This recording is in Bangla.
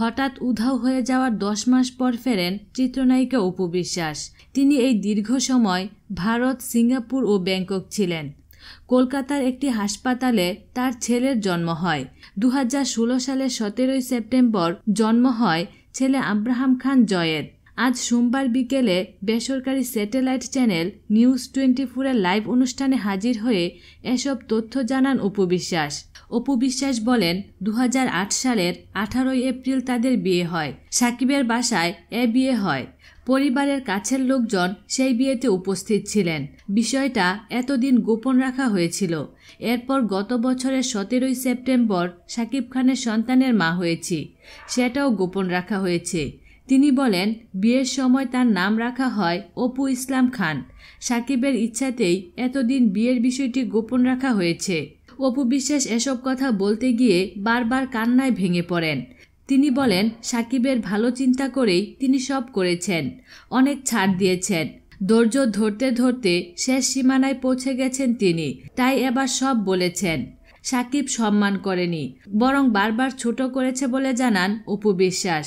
হঠাৎ উধাও হয়ে যাওয়ার দশ মাস পর ফেরেন চিত্রনায়িকা অপু বিশ্বাস। তিনি এই দীর্ঘ সময় ভারত, সিঙ্গাপুর ও ব্যাংকক ছিলেন। কলকাতার একটি হাসপাতালে তার ছেলের জন্ম হয়। দু হাজার ষোলো সালের সতেরোই সেপ্টেম্বর জন্ম হয় ছেলে আব্রাহাম খান জয়ের আজ সোমবার বিকেলে বেসরকারি স্যাটেলাইট চ্যানেল নিউজ টোয়েন্টি ফোরের লাইভ অনুষ্ঠানে হাজির হয়ে এসব তথ্য জানান অপু বিশ্বাস। অপু বিশ্বাস বলেন দু হাজার আট সালের আঠারোই এপ্রিল তাদের বিয়ে হয়। সাকিবের বাসায় এ বিয়ে হয়। পরিবারের কাছের লোকজন সেই বিয়েতে উপস্থিত ছিলেন। বিষয়টা এতদিন গোপন রাখা হয়েছিল। এরপর গত বছরের সতেরোই সেপ্টেম্বর সাকিব খানের সন্তানের মা হয়েছি। সেটাও গোপন রাখা হয়েছে। তিনি বলেন, বিয়ের সময় তার নাম রাখা হয় অপু ইসলাম খান। সাকিবের ইচ্ছাতেই এতদিন বিয়ের বিষয়টি গোপন রাখা হয়েছে। অপু বিশ্বাস এসব কথা বলতে গিয়ে বারবার কান্নায় ভেঙে পড়েন। তিনি বলেন, সাকিবের ভালো চিন্তা করেই তিনি সব করেছেন, অনেক ছাড় দিয়েছেন। ধৈর্য ধরতে ধরতে শেষ সীমানায় পৌঁছে গেছেন তিনি, তাই এবার সব বলেছেন। সাকিব সম্মান করেনি, বরং বারবার ছোট করেছে বলে জানান অপু বিশ্বাস।